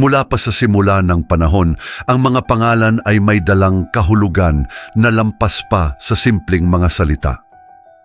Mula pa sa simula ng panahon, ang mga pangalan ay may dalang kahulugan na lampas pa sa simpleng mga salita.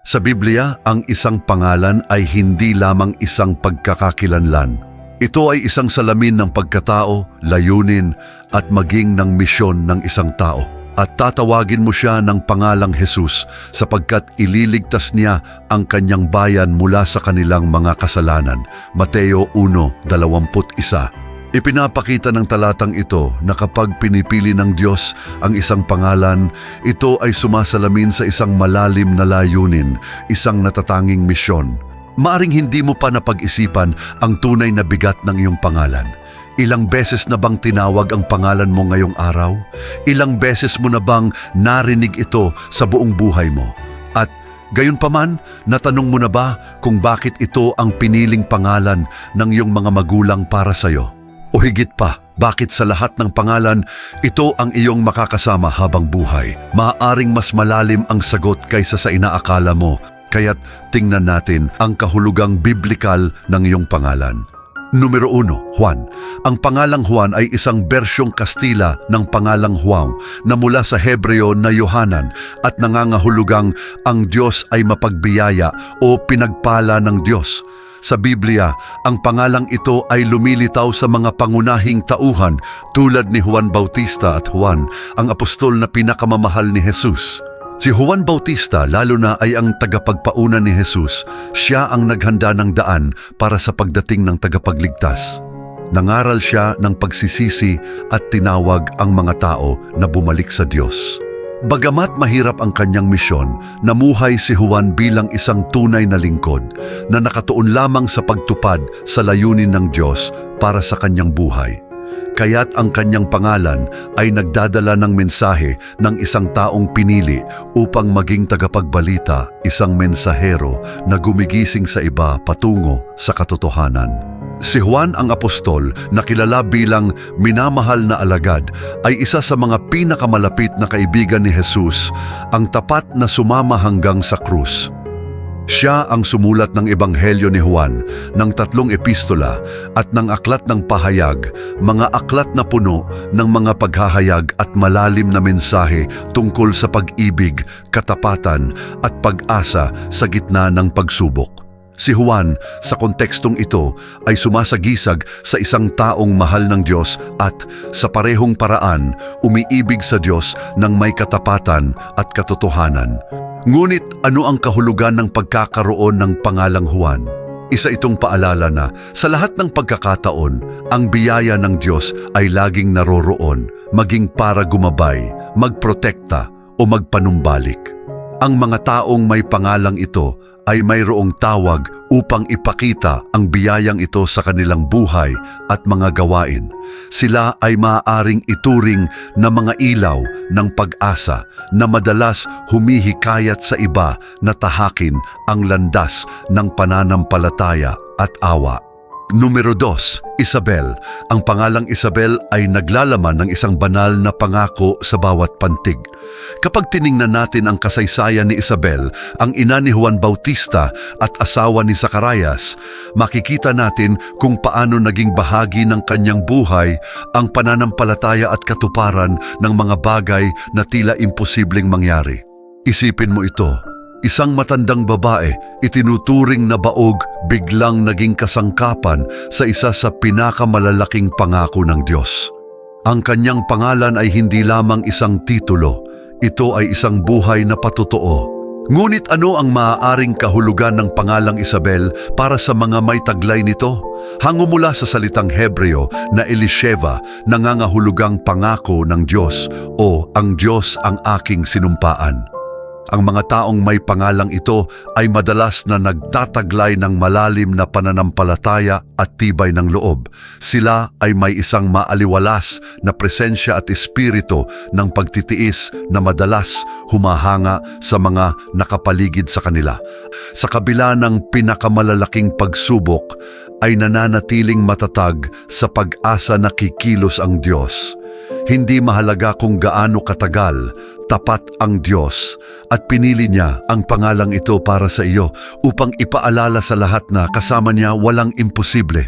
Sa Biblia, ang isang pangalan ay hindi lamang isang pagkakakilanlan. Ito ay isang salamin ng pagkatao, layunin at maging ng misyon ng isang tao. At tatawagin mo siya ng pangalang Jesus sapagkat ililigtas niya ang kanyang bayan mula sa kanilang mga kasalanan. Mateo 1:21 Ipinapakita ng talatang ito na kapag pinipili ng Diyos ang isang pangalan, ito ay sumasalamin sa isang malalim na layunin, isang natatanging misyon. Maaring hindi mo pa napag-isipan ang tunay na bigat ng iyong pangalan. Ilang beses na bang tinawag ang pangalan mo ngayong araw? Ilang beses mo na bang narinig ito sa buong buhay mo? At gayon paman, natanong mo na ba kung bakit ito ang piniling pangalan ng iyong mga magulang para sa iyo? O higit pa, bakit sa lahat ng pangalan, ito ang iyong makakasama habang buhay? Maaaring mas malalim ang sagot kaysa sa inaakala mo, kaya't tingnan natin ang kahulugang biblikal ng iyong pangalan. Numero uno, Juan. Ang pangalang Juan ay isang bersyong Kastila ng pangalang Juan na mula sa Hebreo na Yohanan at nangangahulugang ang Diyos ay mapagbiyaya o pinagpala ng Diyos. Sa Biblia, ang pangalang ito ay lumilitaw sa mga pangunahing tauhan tulad ni Juan Bautista at Juan, ang apostol na pinakamamahal ni Jesus. Si Juan Bautista lalo na ay ang tagapagpauna ni Jesus. Siya ang naghanda ng daan para sa pagdating ng tagapagligtas. Nangaral siya ng pagsisisi at tinawag ang mga tao na bumalik sa Diyos. Bagamat mahirap ang kanyang misyon, namuhay si Juan bilang isang tunay na lingkod na nakatuon lamang sa pagtupad sa layunin ng Diyos para sa kanyang buhay. Kaya't ang kanyang pangalan ay nagdadala ng mensahe ng isang taong pinili upang maging tagapagbalita, isang mensahero na gumigising sa iba patungo sa katotohanan. Si Juan ang apostol na kilala bilang minamahal na alagad ay isa sa mga pinakamalapit na kaibigan ni Jesus, ang tapat na sumama hanggang sa krus. Siya ang sumulat ng Ebanghelyo ni Juan, ng tatlong epistola at ng aklat ng pahayag, mga aklat na puno ng mga paghahayag at malalim na mensahe tungkol sa pag-ibig, katapatan at pag-asa sa gitna ng pagsubok. Si Juan, sa kontekstong ito, ay sumasagisag sa isang taong mahal ng Diyos at, sa parehong paraan, umiibig sa Diyos ng may katapatan at katotohanan. Ngunit ano ang kahulugan ng pagkakaroon ng pangalang Juan? Isa itong paalala na sa lahat ng pagkakataon, ang biyaya ng Diyos ay laging naroroon, maging para gumabay, magprotekta o magpanumbalik. Ang mga taong may pangalang ito ay mayroong tawag upang ipakita ang biyayang ito sa kanilang buhay at mga gawain. Sila ay maaaring ituring na mga ilaw ng pag-asa na madalas humihikayat sa iba na tahakin ang landas ng pananampalataya at awa. Numero dos, Isabel. Ang pangalang Isabel ay naglalaman ng isang banal na pangako sa bawat pantig. Kapag tiningnan natin ang kasaysayan ni Isabel, ang ina ni Juan Bautista at asawa ni Zacarias, makikita natin kung paano naging bahagi ng kanyang buhay ang pananampalataya at katuparan ng mga bagay na tila imposibleng mangyari. Isipin mo ito, Isang matandang babae, itinuturing na baog, biglang naging kasangkapan sa isa sa pinakamalalaking pangako ng Diyos. Ang kanyang pangalan ay hindi lamang isang titulo, ito ay isang buhay na patotoo. Ngunit ano ang maaaring kahulugan ng pangalang Isabel para sa mga may taglay nito? Hango mula sa salitang Hebreo na Elisheva, nangangahulugang pangako ng Diyos o ang Diyos ang aking sinumpaan. Ang mga taong may pangalang ito ay madalas na nagtataglay ng malalim na pananampalataya at tibay ng loob. Sila ay may isang maaliwalas na presensya at espiritu ng pagtitiis na madalas humahanga sa mga nakapaligid sa kanila. Sa kabila ng pinakamalalaking pagsubok, ay nananatiling matatag sa pag-asa na kikilos ang Diyos. Hindi mahalaga kung gaano katagal, tapat ang Diyos at pinili niya ang pangalang ito para sa iyo upang ipaalala sa lahat na kasama niya walang imposible.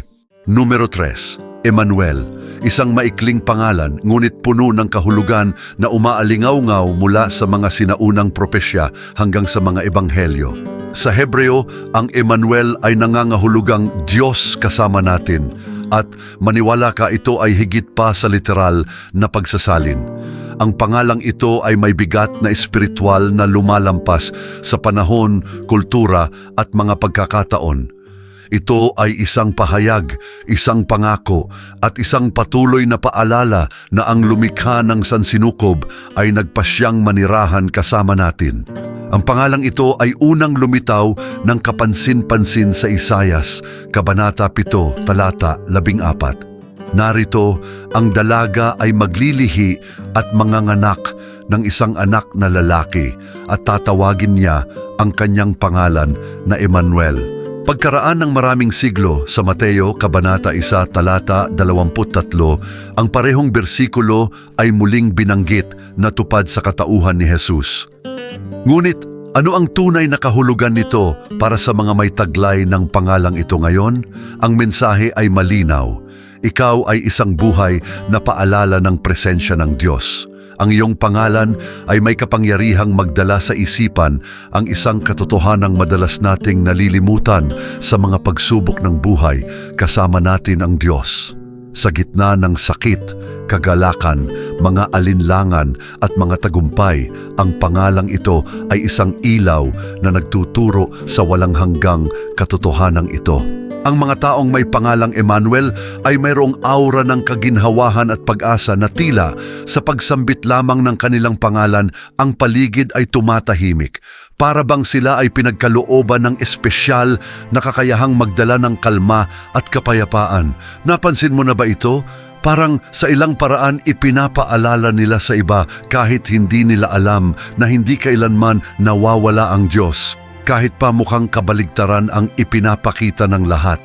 Numero 3. Emmanuel, isang maikling pangalan ngunit puno ng kahulugan na umaalingaw-ngaw mula sa mga sinaunang propesya hanggang sa mga ebanghelyo. Sa Hebreo, ang Emmanuel ay nangangahulugang Diyos kasama natin at maniwala ka ito ay higit pa sa literal na pagsasalin. Ang pangalang ito ay may bigat na espiritual na lumalampas sa panahon, kultura at mga pagkakataon. Ito ay isang pahayag, isang pangako at isang patuloy na paalala na ang lumikha ng sansinukob ay nagpasyang manirahan kasama natin. Ang pangalang ito ay unang lumitaw ng kapansin-pansin sa Isayas, Kabanata 7, Talata 14. Narito, ang dalaga ay maglilihi at manganganak ng isang anak na lalaki at tatawagin niya ang kanyang pangalan na Emmanuel. Pagkaraan ng maraming siglo sa Mateo Kabanata 1 Talata 23, ang parehong bersikulo ay muling binanggit na tupad sa katauhan ni Jesus. Ngunit ano ang tunay na kahulugan nito para sa mga may taglay ng pangalang ito ngayon? Ang mensahe ay malinaw. Ikaw ay isang buhay na paalala ng presensya ng Diyos. Ang iyong pangalan ay may kapangyarihang magdala sa isipan ang isang katotohanang madalas nating nalilimutan sa mga pagsubok ng buhay kasama natin ang Diyos. Sa gitna ng sakit, kagalakan, mga alinlangan at mga tagumpay, ang pangalang ito ay isang ilaw na nagtuturo sa walang hanggang katotohanang ito. Ang mga taong may pangalang Emmanuel ay mayroong aura ng kaginhawahan at pag-asa na tila sa pagsambit lamang ng kanilang pangalan ang paligid ay tumatahimik. Para bang sila ay pinagkalooban ng espesyal na kakayahang magdala ng kalma at kapayapaan. Napansin mo na ba ito? Parang sa ilang paraan ipinapaalala nila sa iba kahit hindi nila alam na hindi kailanman nawawala ang Diyos kahit pa mukhang kabaligtaran ang ipinapakita ng lahat.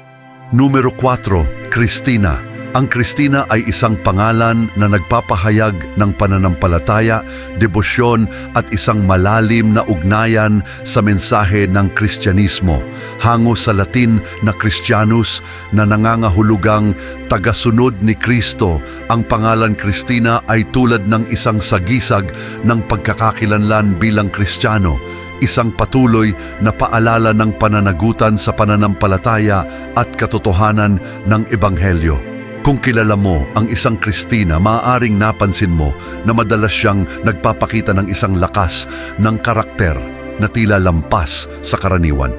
Numero 4, Christina. Ang Christina ay isang pangalan na nagpapahayag ng pananampalataya, debosyon at isang malalim na ugnayan sa mensahe ng Kristyanismo. Hango sa Latin na Christianus na nangangahulugang tagasunod ni Kristo, ang pangalan Christina ay tulad ng isang sagisag ng pagkakakilanlan bilang Kristiyano isang patuloy na paalala ng pananagutan sa pananampalataya at katotohanan ng Ebanghelyo. Kung kilala mo ang isang Kristina, maaaring napansin mo na madalas siyang nagpapakita ng isang lakas ng karakter na tila lampas sa karaniwan.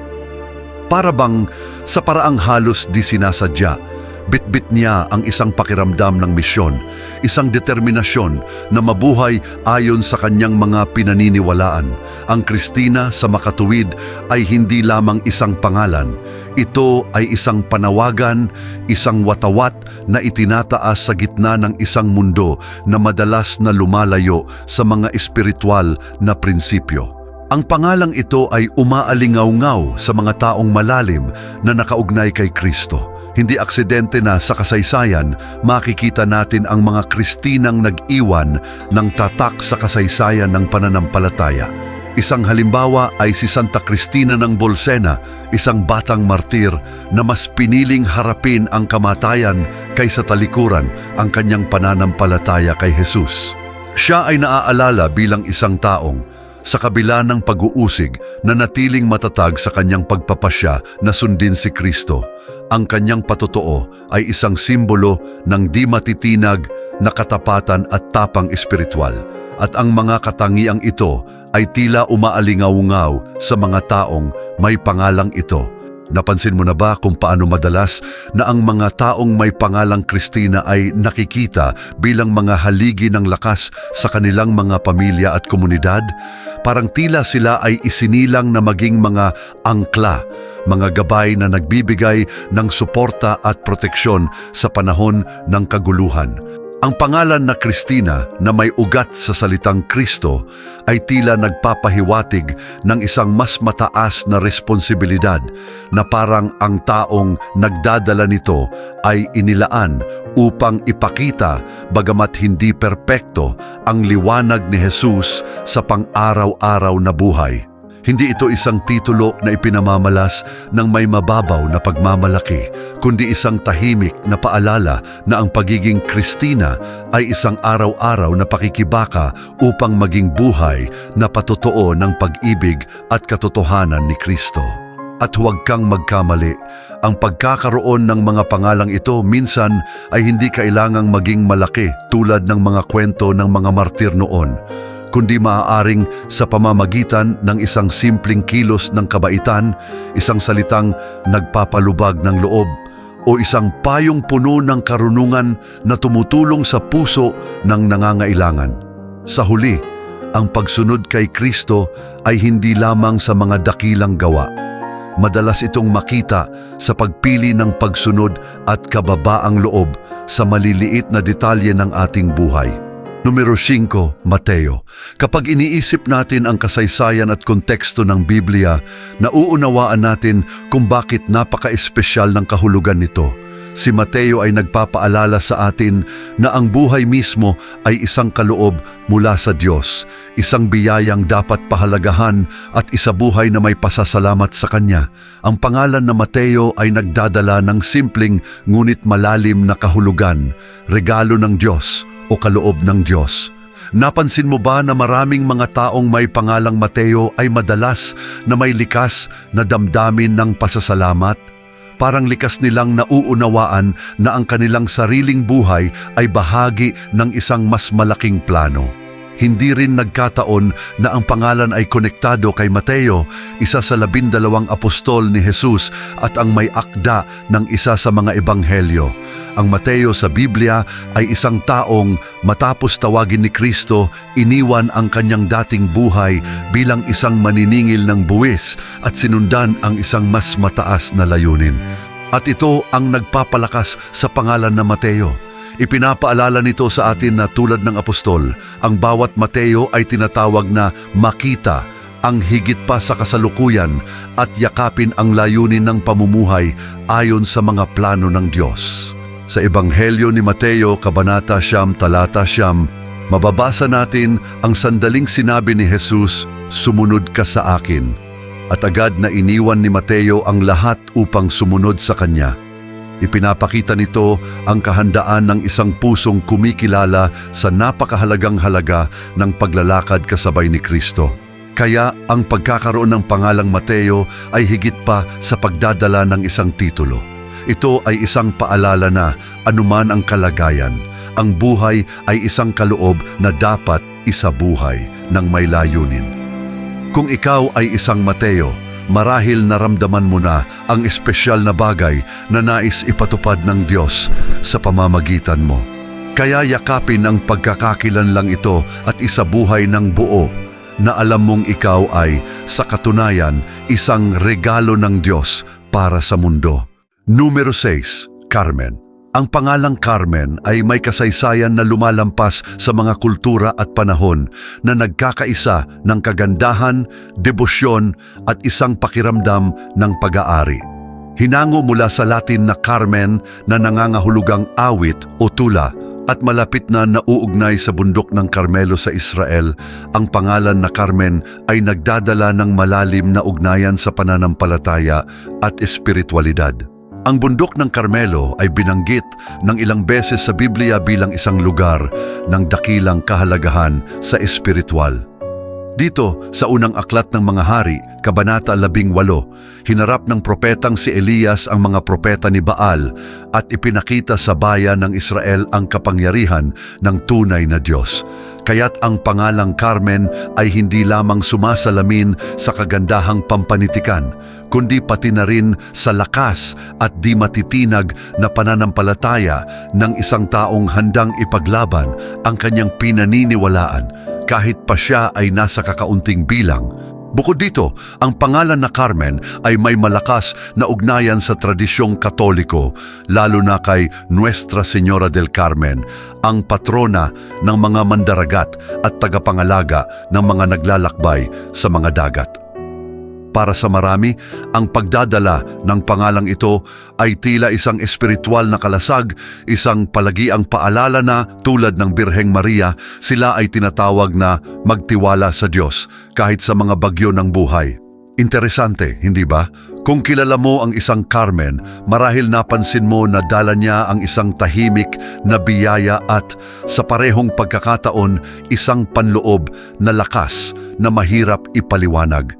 Para bang sa paraang halos di sinasadya, bitbit niya ang isang pakiramdam ng misyon, isang determinasyon na mabuhay ayon sa kanyang mga pinaniniwalaan. Ang Kristina sa makatuwid ay hindi lamang isang pangalan. Ito ay isang panawagan, isang watawat na itinataas sa gitna ng isang mundo na madalas na lumalayo sa mga espiritual na prinsipyo. Ang pangalang ito ay umaalingaw-ngaw sa mga taong malalim na nakaugnay kay Kristo. Hindi aksidente na sa kasaysayan makikita natin ang mga Kristinang nag-iwan ng tatak sa kasaysayan ng pananampalataya. Isang halimbawa ay si Santa Cristina ng Bolsena, isang batang martir na mas piniling harapin ang kamatayan kaysa talikuran ang kanyang pananampalataya kay Jesus. Siya ay naaalala bilang isang taong sa kabila ng pag-uusig na natiling matatag sa kanyang pagpapasya na sundin si Kristo. Ang kanyang patotoo ay isang simbolo ng di matitinag na katapatan at tapang espiritual. At ang mga katangiang ito ay tila umaalingaw-ngaw sa mga taong may pangalang ito. Napansin mo na ba kung paano madalas na ang mga taong may pangalang Kristina ay nakikita bilang mga haligi ng lakas sa kanilang mga pamilya at komunidad? Parang tila sila ay isinilang na maging mga angkla, mga gabay na nagbibigay ng suporta at proteksyon sa panahon ng kaguluhan. Ang pangalan na Kristina na may ugat sa salitang Kristo ay tila nagpapahiwatig ng isang mas mataas na responsibilidad na parang ang taong nagdadala nito ay inilaan upang ipakita bagamat hindi perpekto ang liwanag ni Jesus sa pang-araw-araw na buhay. Hindi ito isang titulo na ipinamamalas ng may mababaw na pagmamalaki, kundi isang tahimik na paalala na ang pagiging Kristina ay isang araw-araw na pakikibaka upang maging buhay na patotoo ng pag-ibig at katotohanan ni Kristo. At huwag kang magkamali, ang pagkakaroon ng mga pangalang ito minsan ay hindi kailangang maging malaki tulad ng mga kwento ng mga martir noon kundi maaaring sa pamamagitan ng isang simpleng kilos ng kabaitan, isang salitang nagpapalubag ng loob, o isang payong puno ng karunungan na tumutulong sa puso ng nangangailangan. Sa huli, ang pagsunod kay Kristo ay hindi lamang sa mga dakilang gawa. Madalas itong makita sa pagpili ng pagsunod at kababaang loob sa maliliit na detalye ng ating buhay. Numero 5, Mateo. Kapag iniisip natin ang kasaysayan at konteksto ng Biblia, nauunawaan natin kung bakit napaka-espesyal ng kahulugan nito. Si Mateo ay nagpapaalala sa atin na ang buhay mismo ay isang kaloob mula sa Diyos, isang biyayang dapat pahalagahan at isabuhay na may pasasalamat sa Kanya. Ang pangalan na Mateo ay nagdadala ng simpleng ngunit malalim na kahulugan, regalo ng Diyos o kaloob ng Diyos. Napansin mo ba na maraming mga taong may pangalang Mateo ay madalas na may likas na damdamin ng pasasalamat? Parang likas nilang nauunawaan na ang kanilang sariling buhay ay bahagi ng isang mas malaking plano. Hindi rin nagkataon na ang pangalan ay konektado kay Mateo, isa sa labindalawang apostol ni Jesus at ang may akda ng isa sa mga ebanghelyo. Ang Mateo sa Biblia ay isang taong matapos tawagin ni Kristo, iniwan ang kanyang dating buhay bilang isang maniningil ng buwis at sinundan ang isang mas mataas na layunin. At ito ang nagpapalakas sa pangalan na Mateo. Ipinapaalala nito sa atin na tulad ng apostol, ang bawat Mateo ay tinatawag na makita, ang higit pa sa kasalukuyan at yakapin ang layunin ng pamumuhay ayon sa mga plano ng Diyos. Sa Ebanghelyo ni Mateo, Kabanata Siyam, Talata Siyam, mababasa natin ang sandaling sinabi ni Jesus, Sumunod ka sa akin. At agad na iniwan ni Mateo ang lahat upang sumunod sa kanya. Ipinapakita nito ang kahandaan ng isang pusong kumikilala sa napakahalagang halaga ng paglalakad kasabay ni Kristo. Kaya ang pagkakaroon ng pangalang Mateo ay higit pa sa pagdadala ng isang titulo. Ito ay isang paalala na anuman ang kalagayan, ang buhay ay isang kaloob na dapat isabuhay ng may layunin. Kung ikaw ay isang Mateo, marahil naramdaman mo na ang espesyal na bagay na nais ipatupad ng Diyos sa pamamagitan mo. Kaya yakapin ang pagkakakilanlang ito at isabuhay ng buo na alam mong ikaw ay, sa katunayan, isang regalo ng Diyos para sa mundo. Numero 6, Carmen. Ang pangalang Carmen ay may kasaysayan na lumalampas sa mga kultura at panahon na nagkakaisa ng kagandahan, debosyon at isang pakiramdam ng pag-aari. Hinango mula sa Latin na Carmen na nangangahulugang awit o tula at malapit na nauugnay sa bundok ng Carmelo sa Israel, ang pangalan na Carmen ay nagdadala ng malalim na ugnayan sa pananampalataya at espiritualidad. Ang bundok ng Carmelo ay binanggit ng ilang beses sa Biblia bilang isang lugar ng dakilang kahalagahan sa espiritual. Dito, sa unang aklat ng mga hari, Kabanata 18, hinarap ng propetang si Elias ang mga propeta ni Baal at ipinakita sa bayan ng Israel ang kapangyarihan ng tunay na Diyos. Kaya't ang pangalang Carmen ay hindi lamang sumasalamin sa kagandahang pampanitikan, kundi pati na rin sa lakas at di matitinag na pananampalataya ng isang taong handang ipaglaban ang kanyang pinaniniwalaan kahit pa siya ay nasa kakaunting bilang. Bukod dito, ang pangalan na Carmen ay may malakas na ugnayan sa tradisyong katoliko, lalo na kay Nuestra Señora del Carmen, ang patrona ng mga mandaragat at tagapangalaga ng mga naglalakbay sa mga dagat. Para sa marami, ang pagdadala ng pangalang ito ay tila isang espiritual na kalasag, isang palagiang paalala na tulad ng Birheng Maria, sila ay tinatawag na magtiwala sa Diyos kahit sa mga bagyo ng buhay. Interesante, hindi ba? Kung kilala mo ang isang Carmen, marahil napansin mo na dala niya ang isang tahimik na biyaya at sa parehong pagkakataon isang panloob na lakas na mahirap ipaliwanag.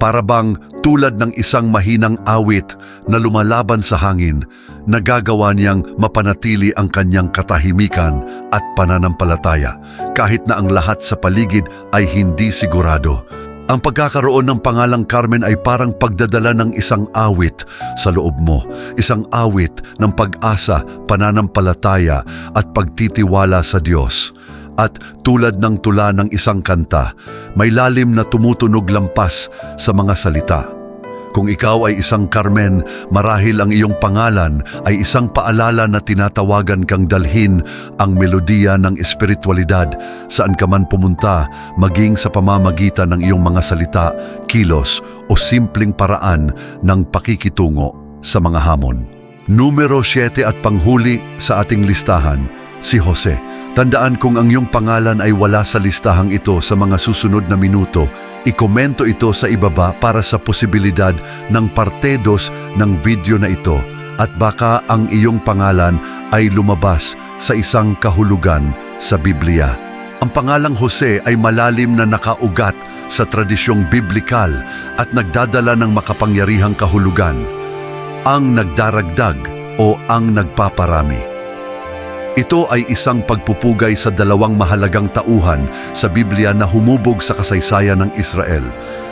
Para bang tulad ng isang mahinang awit na lumalaban sa hangin, nagagawa niyang mapanatili ang kanyang katahimikan at pananampalataya kahit na ang lahat sa paligid ay hindi sigurado. Ang pagkakaroon ng pangalang Carmen ay parang pagdadala ng isang awit sa loob mo. Isang awit ng pag-asa, pananampalataya at pagtitiwala sa Diyos. At tulad ng tula ng isang kanta, may lalim na tumutunog lampas sa mga salita. Kung ikaw ay isang Carmen, marahil ang iyong pangalan ay isang paalala na tinatawagan kang dalhin ang melodiya ng espiritualidad saan ka man pumunta, maging sa pamamagitan ng iyong mga salita, kilos o simpleng paraan ng pakikitungo sa mga hamon. Numero 7 at panghuli sa ating listahan, si Jose. Tandaan kung ang iyong pangalan ay wala sa listahang ito sa mga susunod na minuto, ikomento ito sa ibaba para sa posibilidad ng partedos ng video na ito at baka ang iyong pangalan ay lumabas sa isang kahulugan sa Biblia. Ang pangalang Jose ay malalim na nakaugat sa tradisyong biblikal at nagdadala ng makapangyarihang kahulugan. Ang nagdaragdag o ang nagpaparami. Ito ay isang pagpupugay sa dalawang mahalagang tauhan sa Biblia na humubog sa kasaysayan ng Israel.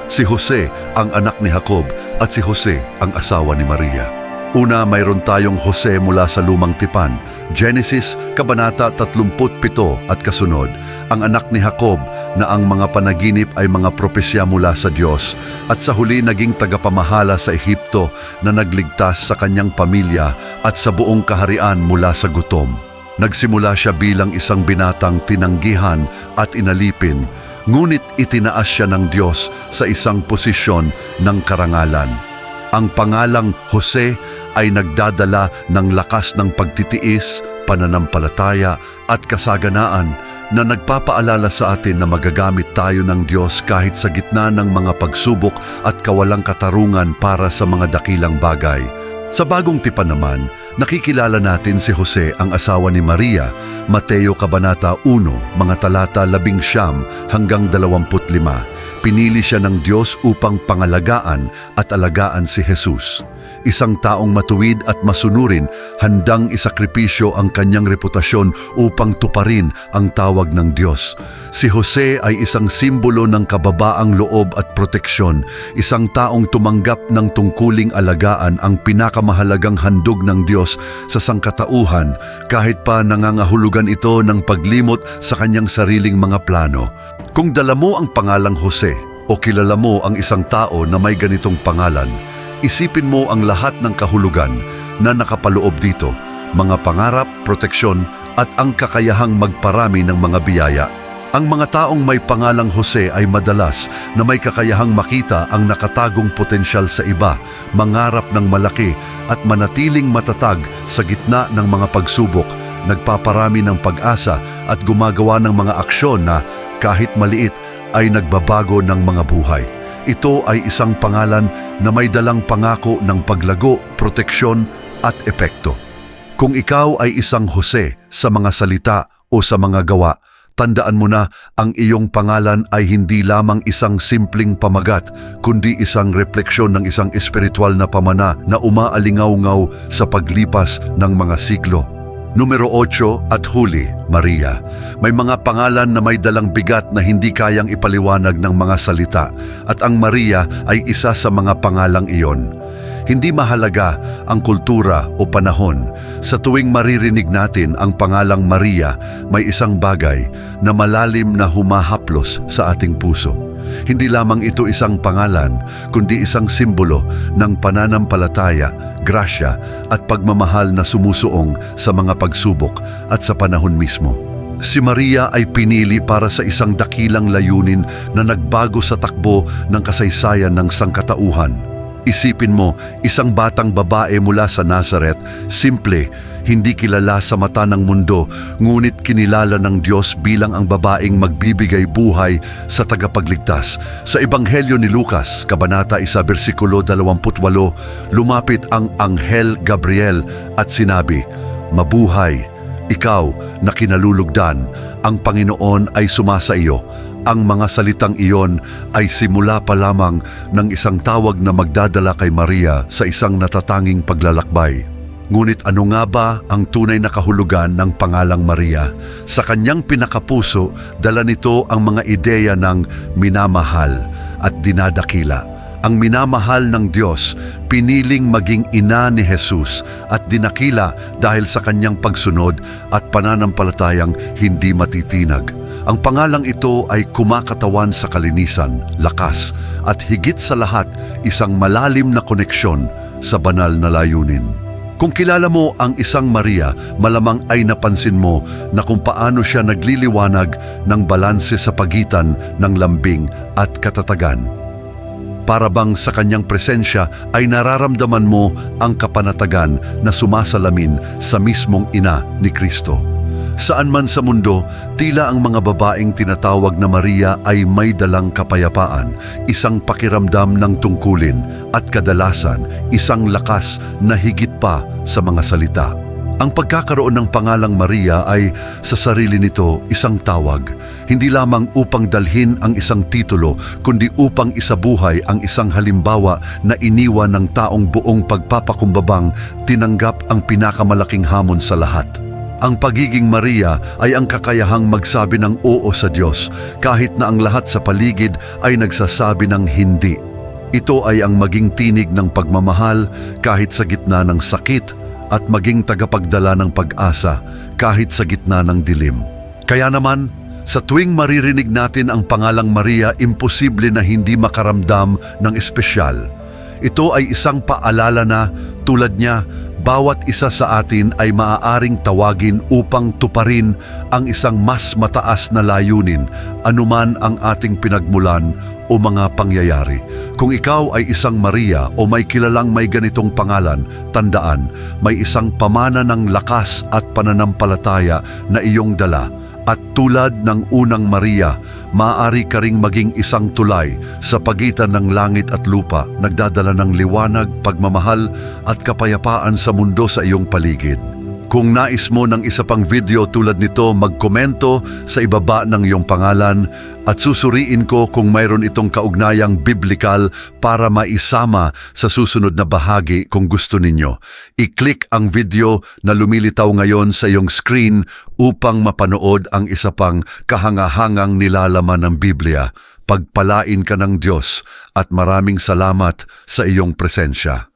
Si Jose ang anak ni Jacob at si Jose ang asawa ni Maria. Una, mayroon tayong Jose mula sa lumang tipan. Genesis, Kabanata 37 at kasunod. Ang anak ni Jacob na ang mga panaginip ay mga propesya mula sa Diyos at sa huli naging tagapamahala sa Ehipto na nagligtas sa kanyang pamilya at sa buong kaharian mula sa gutom. Nagsimula siya bilang isang binatang tinanggihan at inalipin, ngunit itinaas siya ng Diyos sa isang posisyon ng karangalan. Ang pangalang Jose ay nagdadala ng lakas ng pagtitiis, pananampalataya at kasaganaan na nagpapaalala sa atin na magagamit tayo ng Diyos kahit sa gitna ng mga pagsubok at kawalang katarungan para sa mga dakilang bagay. Sa bagong tipan naman, nakikilala natin si Jose ang asawa ni Maria, Mateo Kabanata 1, mga talata 11 hanggang 25. Pinili siya ng Diyos upang pangalagaan at alagaan si Jesus. Isang taong matuwid at masunurin, handang isakripisyo ang kanyang reputasyon upang tuparin ang tawag ng Diyos. Si Jose ay isang simbolo ng kababaang loob at proteksyon, isang taong tumanggap ng tungkuling alagaan ang pinakamahalagang handog ng Diyos sa sangkatauhan kahit pa nangangahulugan ito ng paglimot sa kanyang sariling mga plano. Kung dala mo ang pangalang Jose o kilala mo ang isang tao na may ganitong pangalan, isipin mo ang lahat ng kahulugan na nakapaloob dito, mga pangarap, proteksyon at ang kakayahang magparami ng mga biyaya. Ang mga taong may pangalang Jose ay madalas na may kakayahang makita ang nakatagong potensyal sa iba, mangarap ng malaki at manatiling matatag sa gitna ng mga pagsubok, nagpaparami ng pag-asa at gumagawa ng mga aksyon na kahit maliit ay nagbabago ng mga buhay. Ito ay isang pangalan na may dalang pangako ng paglago, proteksyon at epekto. Kung ikaw ay isang Jose sa mga salita o sa mga gawa, tandaan mo na ang iyong pangalan ay hindi lamang isang simpleng pamagat, kundi isang refleksyon ng isang espiritual na pamana na umaalingaw-ngaw sa paglipas ng mga siglo. Numero 8 at huli, Maria. May mga pangalan na may dalang bigat na hindi kayang ipaliwanag ng mga salita at ang Maria ay isa sa mga pangalang iyon. Hindi mahalaga ang kultura o panahon. Sa tuwing maririnig natin ang pangalang Maria, may isang bagay na malalim na humahaplos sa ating puso. Hindi lamang ito isang pangalan, kundi isang simbolo ng pananampalataya, grasya at pagmamahal na sumusuong sa mga pagsubok at sa panahon mismo. Si Maria ay pinili para sa isang dakilang layunin na nagbago sa takbo ng kasaysayan ng sangkatauhan. Isipin mo, isang batang babae mula sa Nazareth, simple, hindi kilala sa mata ng mundo, ngunit kinilala ng Diyos bilang ang babaeng magbibigay buhay sa tagapagligtas. Sa Ebanghelyo ni Lucas, Kabanata 1, versikulo 28, lumapit ang Anghel Gabriel at sinabi, Mabuhay, ikaw na kinalulugdan, ang Panginoon ay sumasa iyo. Ang mga salitang iyon ay simula pa lamang ng isang tawag na magdadala kay Maria sa isang natatanging paglalakbay. Ngunit ano nga ba ang tunay na kahulugan ng pangalang Maria? Sa kanyang pinakapuso, dala nito ang mga ideya ng minamahal at dinadakila. Ang minamahal ng Diyos, piniling maging ina ni Jesus at dinakila dahil sa kanyang pagsunod at pananampalatayang hindi matitinag. Ang pangalang ito ay kumakatawan sa kalinisan, lakas, at higit sa lahat, isang malalim na koneksyon sa banal na layunin. Kung kilala mo ang isang Maria, malamang ay napansin mo na kung paano siya nagliliwanag ng balanse sa pagitan ng lambing at katatagan. Para bang sa kanyang presensya ay nararamdaman mo ang kapanatagan na sumasalamin sa mismong ina ni Kristo. Saan man sa mundo, tila ang mga babaeng tinatawag na Maria ay may dalang kapayapaan, isang pakiramdam ng tungkulin at kadalasan isang lakas na higit pa sa mga salita. Ang pagkakaroon ng pangalang Maria ay sa sarili nito isang tawag, hindi lamang upang dalhin ang isang titulo, kundi upang isabuhay ang isang halimbawa na iniwan ng taong buong pagpapakumbabang tinanggap ang pinakamalaking hamon sa lahat. Ang pagiging Maria ay ang kakayahang magsabi ng oo sa Diyos kahit na ang lahat sa paligid ay nagsasabi ng hindi. Ito ay ang maging tinig ng pagmamahal kahit sa gitna ng sakit at maging tagapagdala ng pag-asa kahit sa gitna ng dilim. Kaya naman, sa tuwing maririnig natin ang pangalang Maria, imposible na hindi makaramdam ng espesyal. Ito ay isang paalala na, tulad niya, bawat isa sa atin ay maaaring tawagin upang tuparin ang isang mas mataas na layunin, anuman ang ating pinagmulan o mga pangyayari. Kung ikaw ay isang Maria o may kilalang may ganitong pangalan, tandaan, may isang pamana ng lakas at pananampalataya na iyong dala. At tulad ng unang Maria, maaari ka ring maging isang tulay sa pagitan ng langit at lupa, nagdadala ng liwanag, pagmamahal at kapayapaan sa mundo sa iyong paligid. Kung nais mo ng isa pang video tulad nito, magkomento sa ibaba ng iyong pangalan at susuriin ko kung mayroon itong kaugnayang biblikal para maisama sa susunod na bahagi kung gusto ninyo. I-click ang video na lumilitaw ngayon sa iyong screen upang mapanood ang isa pang kahangahangang nilalaman ng Biblia. Pagpalain ka ng Diyos at maraming salamat sa iyong presensya.